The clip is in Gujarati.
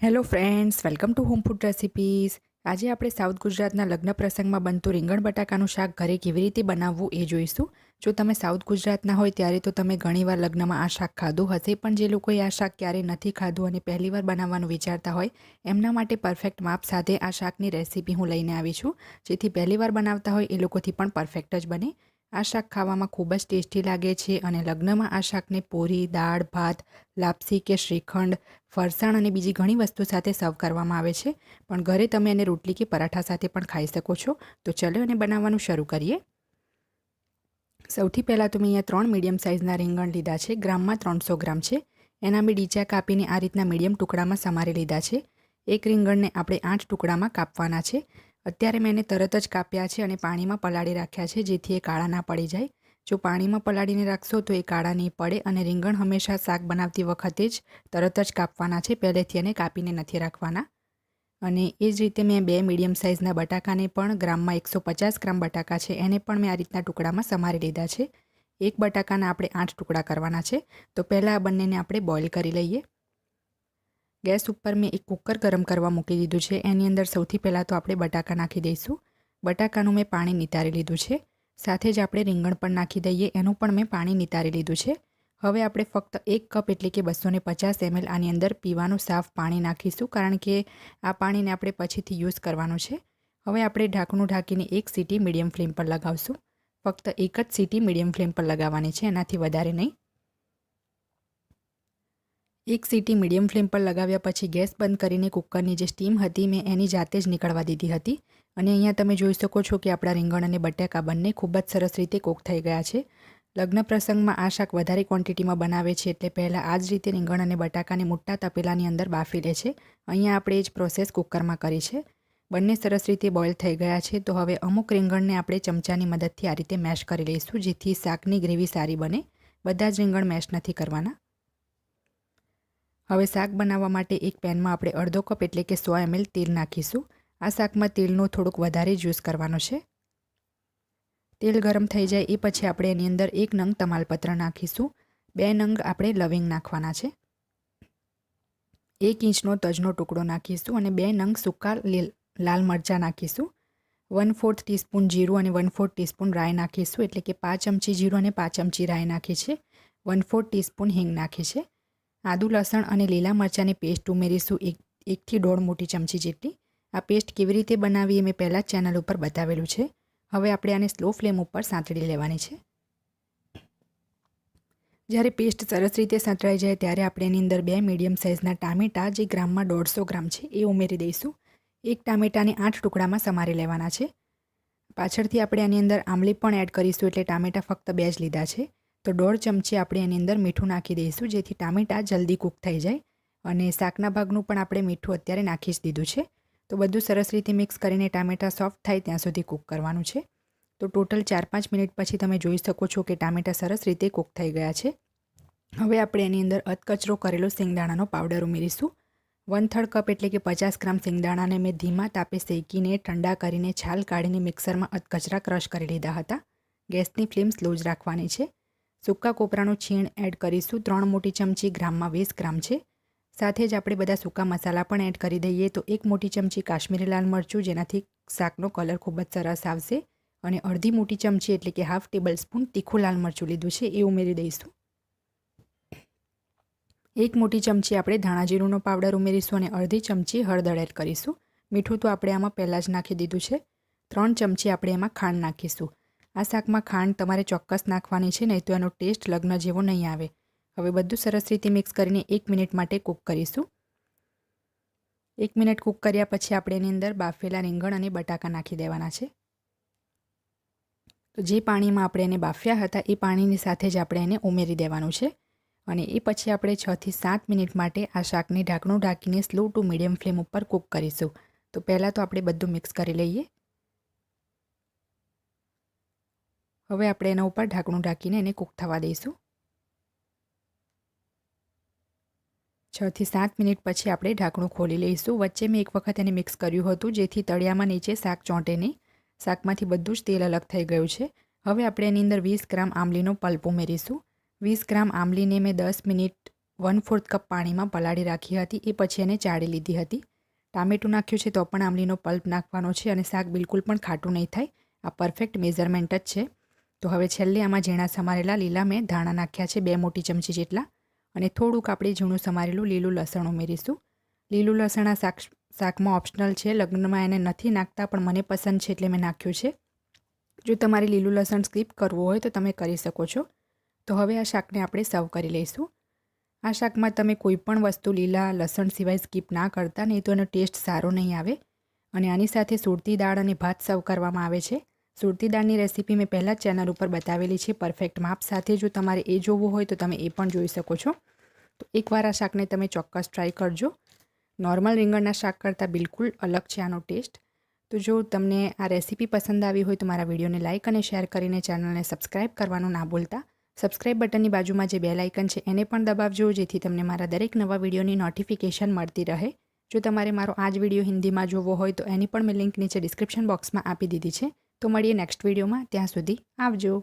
Hello friends welcome to home food recipes આજે આપણે સાઉથ ગુજરાતના લગ્ન પ્રસંગમાં બનતું રીંગણ બટાકાનું શાક ઘરે કેવી રીતે બનાવવું એ જોઈશું. જો તમે સાઉથ ગુજરાતના હોય ત્યારે તો તમે ઘણીવાર લગ્નમાં આ શાક ખાધું હશે, પણ જે લોકોએ આ શાક ક્યારેય નથી ખાધું અને પહેલીવાર બનાવવાનું વિચારતા હોય, એમના માટે પરફેક્ટ માપ સાથે આ શાકની રેસીપી હું લઈને આવી છું. જેથી પહેલીવાર બનાવતા હોય એ લોકોથી પણ પરફેક્ટ જ બને. આ શાક ખાવામાં ખૂબ જ ટેસ્ટી લાગે છે અને લગ્નમાં આ શાકને પૂરી, દાળ, ભાત, લાપસી કે શ્રીખંડ, ફરસાણ અને બીજી ઘણી વસ્તુ સાથે સર્વ કરવામાં આવે છે. પણ ઘરે તમે એને રોટલી કે પરાઠા સાથે પણ ખાઈ શકો છો. તો ચલો એને બનાવવાનું શરૂ કરીએ. સૌથી પહેલાં તો મેં અહીંયા ત્રણ મીડિયમ સાઇઝના રીંગણ લીધા છે. ગ્રામમાં ત્રણસો ગ્રામ છે. એના મેં ડીચા કાપીને આ રીતના મીડિયમ ટુકડામાં સમારી લીધા છે. એક રીંગણને આપણે આઠ ટુકડામાં કાપવાના છે. અત્યારે મેં એને તરત જ કાપ્યા છે અને પાણીમાં પલાળી રાખ્યા છે જેથી એ કાળા ના પડી જાય. જો પાણીમાં પલાળીને રાખશો તો એ કાળા નહીં પડે અને રીંગણ હંમેશા શાક બનાવતી વખતે જ તરત જ કાપવાના છે. પહેલેથી એને કાપીને નથી રાખવાના. અને એ જ રીતે મેં બે મીડિયમ સાઇઝના બટાકાને પણ ગ્રામમાં એકસો પચાસ ગ્રામ બટાકા છે. એને પણ મેં આ રીતના ટુકડામાં સમારી લીધા છે. એક બટાકાના આપણે આઠ ટુકડા કરવાના છે. તો પહેલાં આ બંનેને આપણે બોઇલ કરી લઈએ. ગેસ ઉપર મેં એક કુકર ગરમ કરવા મૂકી દીધું છે. એની અંદર સૌથી પહેલાં તો આપણે બટાકા નાખી દઈશું. બટાકાનું મેં પાણી નિતારી લીધું છે. સાથે જ આપણે રીંગણ પણ નાખી દઈએ. એનું પણ મેં પાણી નિતારી લીધું છે. હવે આપણે ફક્ત એક કપ એટલે કે બસો પચાસ એમએલ આની અંદર પીવાનું સાફ પાણી નાખીશું કારણ કે આ પાણીને આપણે પછીથી યુઝ કરવાનું છે. હવે આપણે ઢાંકણું ઢાંકીને એક સીટી મીડિયમ ફ્લેમ પર લગાવશું. ફક્ત એક જ સીટી મીડિયમ ફ્લેમ પર લગાવવાની છે. એનાથી વધારે નહીં. એક સીટી મીડિયમ ફ્લેમ પર લગાવ્યા પછી ગેસ બંધ કરીને કુકરની જે સ્ટીમ હતી મેં એની જાતે જ નીકળવા દીધી હતી. અને અહીંયા તમે જોઈ શકો છો કે આપણા રીંગણ અને બટાકા બંને ખૂબ જ સરસ રીતે કૂક થઈ ગયા છે. લગ્ન પ્રસંગમાં આ શાક વધારે ક્વોન્ટિટીમાં બનાવે છે એટલે પહેલાં આ જ રીતે રીંગણ અને બટાકાને મોટા તપેલાની અંદર બાફી લે છે. અહીંયા આપણે એ જ પ્રોસેસ કુકરમાં કરી છે. બંને સરસ રીતે બોઇલ થઈ ગયા છે તો હવે અમુક રીંગણને આપણે ચમચાની મદદથી આ રીતે મેશ કરી લઈશું જેથી શાકની ગ્રેવી સારી બને. બધા જ રીંગણ મેશ નથી કરવાના. હવે શાક બનાવવા માટે એક પેનમાં આપણે અડધો કપ એટલે કે સો એમએલ તેલ નાખીશું. આ શાકમાં તેલનો થોડુંક વધારે જ યુઝ કરવાનો છે. તેલ ગરમ થઈ જાય એ પછી આપણે એની અંદર એક નંગ તમાલપત્ર નાખીશું. બે નંગ આપણે લવિંગ નાખવાના છે. એક ઇંચનો તજનો ટુકડો નાખીશું અને બે નંગ સૂકા લાલ મરચાં નાખીશું. વન ફોર્થ ટીસ્પૂન જીરું અને વન ફોર્થ ટીસ્પૂન રાઈ નાખીશું એટલે કે પાંચ ચમચી જીરું અને પાંચ ચમચી રાઈ નાખી છે. વન ફોર્થ ટીસ્પૂન હિંગ નાખી છે. આદુ, લસણ અને લીલા મરચાંની પેસ્ટ ઉમેરીશું એક, એકથી દોઢ મોટી ચમચી જેટલી. આ પેસ્ટ કેવી રીતે બનાવી એ મેં પહેલાં જ ચેનલ ઉપર બતાવેલું છે. હવે આપણે આને સ્લો ફ્લેમ ઉપર સાંતળી લેવાની છે. જ્યારે પેસ્ટ સરસ રીતે સાંતળાઈ જાય ત્યારે આપણે એની અંદર બે મીડિયમ સાઇઝના ટામેટાં, જે ગ્રામમાં દોઢસો ગ્રામ છે, એ ઉમેરી દઈશું. એક ટામેટાને આઠ ટુકડામાં સમારી લેવાના છે. પાછળથી આપણે આની અંદર આંબલી પણ એડ કરીશું એટલે ટામેટાં ફક્ત બે જ લીધા છે. તો દોઢ ચમચી આપણે એની અંદર મીઠું નાખી દઈશું, જેથી ટામેટાં જલ્દી કૂક થઈ જાય. અને શાકના ભાગનું પણ આપણે મીઠું અત્યારે નાખી જ દીધું છે. તો બધું સરસ રીતે મિક્સ કરીને ટામેટાં સોફ્ટ થાય ત્યાં સુધી કૂક કરવાનું છે. તો ટોટલ ચાર પાંચ મિનિટ પછી તમે જોઈ શકો છો કે ટામેટાં સરસ રીતે કૂક થઈ ગયા છે. હવે આપણે એની અંદર અધકચરો કરેલો સિંગદાણાનો પાવડર ઉમેરીશું. વન થર્ડ કપ એટલે કે પચાસ ગ્રામ સિંગદાણાને મેં ધીમા તાપે શેકીને ઠંડા કરીને છાલ કાઢીને મિક્સરમાં અધકચરા ક્રશ કરી લીધા હતા. ગેસની ફ્લેમ સ્લો જ રાખવાની છે. સૂકા કોપરાનું છીણ એડ કરીશું. ત્રણ મોટી ચમચી ગ્રામમાં વીસ ગ્રામ છે. સાથે જ આપણે બધા સૂકા મસાલા પણ એડ કરી દઈએ. તો એક મોટી ચમચી કાશ્મીરી લાલ મરચું, જેનાથી શાકનો કલર ખૂબ જ સરસ આવશે. અને અડધી મોટી ચમચી એટલે કે હાફ ટેબલ સ્પૂન તીખું લાલ મરચું લીધું છે, એ ઉમેરી દઈશું. એક મોટી ચમચી આપણે ધાણાજીરુંનો પાવડર ઉમેરીશું અને અડધી ચમચી હળદર એડ કરીશું. મીઠું તો આપણે આમાં પહેલાં જ નાખી દીધું છે. ત્રણ ચમચી આપણે એમાં ખાંડ નાખીશું. આ શાકમાં ખાંડ તમારે ચોક્કસ નાખવાની છે, નહીં તો એનો ટેસ્ટ લગ્ન જેવો નહીં આવે. હવે બધું સરસ રીતે મિક્સ કરીને એક મિનિટ માટે કૂક કરીશું. એક મિનિટ કૂક કર્યા પછી આપણે એની અંદર બાફેલા રીંગણ અને બટાકા નાખી દેવાના છે. તો જે પાણીમાં આપણે એને બાફ્યા હતા, એ પાણીની સાથે જ આપણે એને ઉમેરી દેવાનું છે. અને એ પછી આપણે છથી સાત મિનિટ માટે આ શાકને ઢાંકણું ઢાંકીને સ્લો ટુ મીડિયમ ફ્લેમ ઉપર કૂક કરીશું. તો પહેલાં તો આપણે બધું મિક્સ કરી લઈએ. હવે આપણે એના ઉપર ઢાંકણું ઢાંકીને એને કૂક થવા દઈશું. છથી સાત મિનિટ પછી આપણે ઢાંકણું ખોલી લઈશું. વચ્ચે મેં એક વખત એને મિક્સ કર્યું હતું, જેથી તળિયામાં નીચે શાક ચોંટે નહીં. શાકમાંથી બધું જ તેલ અલગ થઈ ગયું છે. હવે આપણે એની અંદર વીસ ગ્રામ આંબલીનો પલ્પ ઉમેરીશું. વીસ ગ્રામ આંબલીને મેં દસ મિનિટ વન ફોર્થ કપ પાણીમાં પલાળી રાખી હતી. એ પછી એને ચાળી લીધી હતી. ટામેટું નાખ્યું છે તો પણ આંબલીનો પલ્પ નાખવાનો છે અને શાક બિલકુલ પણ ખાટું નહીં થાય. આ પરફેક્ટ મેઝરમેન્ટ જ છે. તો હવે છેલ્લે આમાં ઝીણા સમારેલા લીલા મેં ધાણા નાખ્યા છે, બે મોટી ચમચી જેટલા. અને થોડુંક આપણે ઝીણું સમારેલું લીલું લસણ ઉમેરીશું. લીલું લસણ આ શાક, શાકમાં ઓપ્શનલ છે, લગ્નમાં એને નથી નાખતા, પણ મને પસંદ છે એટલે મેં નાખ્યું છે. જો તમારે લીલું લસણ સ્કીપ કરવું હોય તો તમે કરી શકો છો. તો હવે આ શાકને આપણે સર્વ કરી લઈશું. આ શાકમાં તમે કોઈ પણ વસ્તુ લીલા લસણ સિવાય સ્કીપ ના કરતા, નહીં તો એનો ટેસ્ટ સારો નહીં આવે. અને આની સાથે સુરતી દાળ અને ભાત સર્વ કરવામાં આવે છે. સુરતી દાળની રેસીપી મેં પહેલાં ચેનલ ઉપર બતાવેલી છે, પરફેક્ટ માપ સાથે જો તમારે એ જોવું હોય તો તમે એ પણ જોઈ શકો છો. તો એકવાર આ શાકને તમે ચોક્કસ ટ્રાય કરજો. નોર્મલ રીંગણના શાક કરતાં બિલકુલ અલગ છે આનો ટેસ્ટ તો જો તમને આ રેસીપી પસંદ આવી હોય તો મારા વિડીયોને લાઇક અને શેર કરીને ચેનલને સબસ્ક્રાઇબ કરવાનું ના ભૂલતા. સબસ્ક્રાઇબ બટનની બાજુમાં જે બેલ આઇકન છે એને પણ દબાવજો, જેથી તમને મારા દરેક નવા વિડીયોની નોટિફિકેશન મળતી રહે. જો તમારે મારો આ જ વીડિયો હિન્દીમાં જોવો હોય તો એની પણ મેં લિંક નીચે ડિસ્ક્રિપ્શન બોક્સમાં આપી દીધી છે. તો મળીએ નેક્સ્ટ વિડીયોમાં ત્યાં સુધી આવજો.